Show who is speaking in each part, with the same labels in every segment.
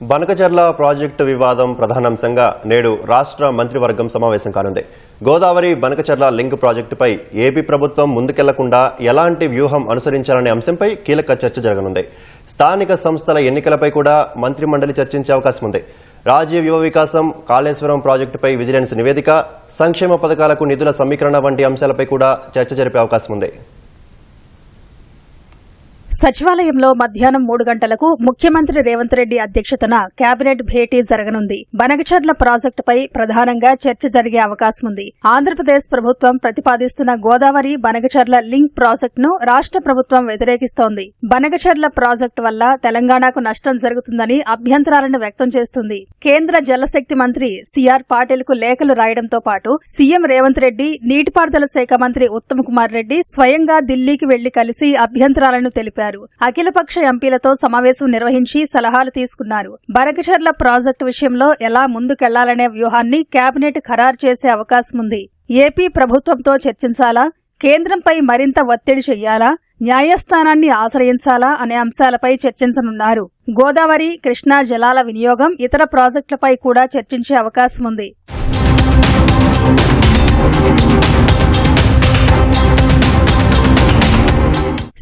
Speaker 1: Banakacherla project వివాదం ప్రధానాంశంగా నేడు రాష్ట్ర మంత్రివర్గం సమావేశం కానుంది. గోదావరి బనకచర్ల లింక్ ప్రాజెక్టుపై ఏపీ ప్రభుత్వం ముందుకెళ్ళకుండా ఎలాంటి వ్యూహం అనుసరించాలనే అంశంపై కీలక చర్చ జరగనుంది. స్థానిక సంస్థల ఎన్నికలపై కూడా మంత్రిమండలి చర్చించే అవకాశం ఉంది. రాజీవ్ యువ వికాసం కాళేశ్వరం ప్రాజెక్టుపై విజిలెన్స్ నివేదిక సంక్షేమ పథకాలకు నిధుల సమీకరణ వంటి అంశాలపై కూడా చర్చ జరిపే అవకాశం ఉంది.
Speaker 2: సచివాలయంలో మధ్యాహ్నం మూడు గంటలకు ముఖ్యమంత్రి రేవంత్ రెడ్డి అధ్యక్షతన కేబినెట్ భేటీ జరగనుంది. బనగచర్ల ప్రాజెక్టుపై ప్రధానంగా చర్చ జరిగే అవకాశం ఉంది ఆంధ్రప్రదేశ్ ప్రభుత్వం ప్రతిపాదిస్తున్న గోదావరి బనగచర్ల లింక్ ప్రాజెక్టును రాష్ట్ర ప్రభుత్వం వ్యతిరేకిస్తోంది. బనగచర్ల ప్రాజెక్టు వల్ల తెలంగాణకు నష్టం జరుగుతుందని అభ్యంతరాలను వ్యక్తం చేస్తుంది. కేంద్ర జలశక్తి మంత్రి సిఆర్ పాటిల్కు లేఖలు రాయడంతో పాటు సీఎం రేవంత్ రెడ్డి నీటిపారుదల శాఖ మంత్రి ఉత్తమ్ కుమార్ రెడ్డి స్వయంగా ఢిల్లీకి వెళ్ళి కలిసి అభ్యంతరాలను తెలిపారు. అఖిలపక్ష ఎంపీలతో సమావేశం నిర్వహించి సలహాలు తీసుకున్నారు. బనకచర్ల ప్రాజెక్టు విషయంలో ఎలా ముందుకెళ్ళాలనే వ్యూహాన్ని కేబినెట్ ఖరారు చేసే అవకాశం ఉంది. ఏపీ ప్రభుత్వంతో చర్చించాలా? కేంద్రంపై మరింత ఒత్తిడి చెయ్యాలా న్యాయస్థానాన్ని ఆశ్రయించాలా అనే అంశాలపై చర్చించనున్నారు. గోదావరి కృష్ణా జలాల వినియోగం ఇతర ప్రాజెక్టులపై కూడా చర్చించే అవకాశం ఉంది.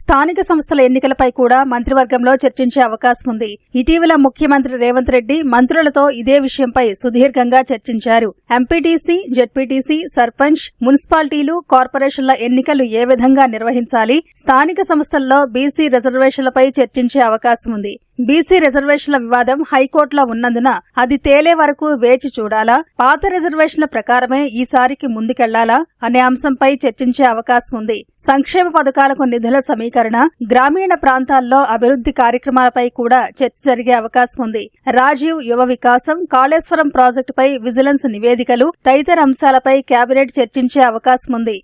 Speaker 2: స్థానిక సంస్థల ఎన్నికలపై కూడా మంత్రివర్గంలో చర్చించే అవకాశం ఉంది. ఇటీవల ముఖ్యమంత్రి రేవంత్ రెడ్డి మంత్రులతో ఇదే విషయంపై సుదీర్ఘంగా చర్చించారు. ఎంపీటీసీ జెడ్పీటీసీ సర్పంచ్ మున్సిపాలిటీలు కార్పొరేషన్ల ఎన్నికలు ఏ విధంగా నిర్వహించాలి స్థానిక సంస్థల్లో బీసీ రిజర్వేషన్లపై చర్చించే అవకాశం ఉంది. బీసీ రిజర్వేషన్ల వివాదం హైకోర్టులో ఉన్నందున అది తేలే వరకు వేచి చూడాలా పాత రిజర్వేషన్ల ప్రకారమే ఈసారికి ముందుకెళ్ళాలా అనే అంశంపై చర్చించే అవకాశం ఉంది. సంక్షేమ పథకాలకు నిధుల సమీకరణ గ్రామీణ ప్రాంతాల్లో అభివృద్ది కార్యక్రమాలపై కూడా చర్చ జరిగే అవకాశం ఉంది. రాజీవ్ యువ వికాసం కాళేశ్వరం ప్రాజెక్టుపై విజిలెన్స్ నివేదికలు తదితర అంశాలపై కేబినెట్ చర్చించే అవకాశం ఉంది.